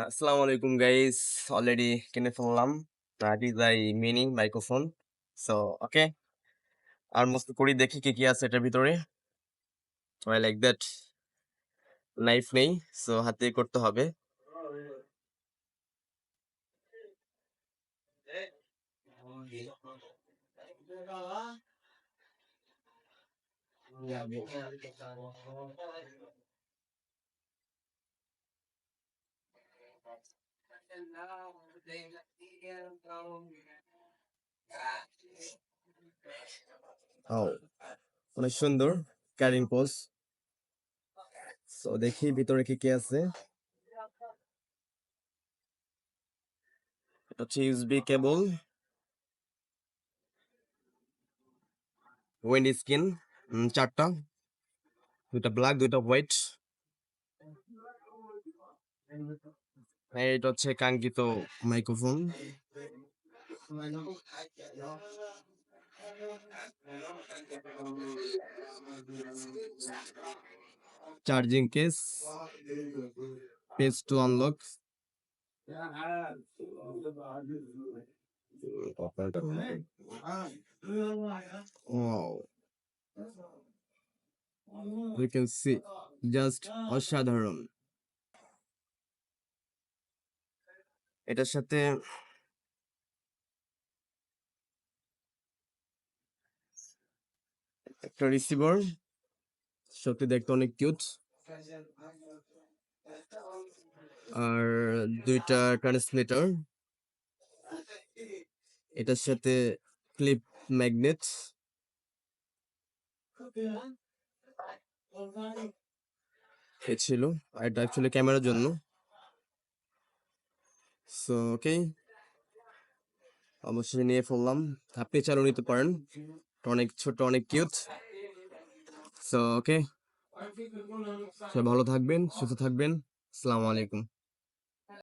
আসসালামু আলাইকুম guys already কিনে ফেললাম। That is I mini microphone so okay আর মস্ত করি, দেখি কি কি আছে এটার ভিতরে। আই লাইক দ্যাট লাইফ নেই সো হাতে করতে হবে। অনেক সুন্দর ক্যারিং পোজ সো দেখি ভিতরে কি কি আছে। এটা হচ্ছে ইউএসবি কেবল উইন্ড স্কিন চারটা। দুইটা ব্ল্যাক দুইটা হোয়াইট এটা হচ্ছে কাঙ্ক্ষিত microphone. Charging case page to unlock. You can see just অসাধারণ। এটার সাথে একটা রিসিভার সত্যি দেখতে অনেক কিউট আর দুইটা ট্রান্সমিটার এটার সাথে ক্লিপ ম্যাগনেট ছিল, আর এটা অ্যাকচুয়ালি ক্যামেরার জন্য। সো ওকে অবশ্যই নিয়ে ফেললাম। আপনি চালু নিতে পারেন। অনেক ছোট অনেক কিউট সো ওকে সে ভালো থাকবেন, সুস্থ থাকবেন। আসসালামু আলাইকুম।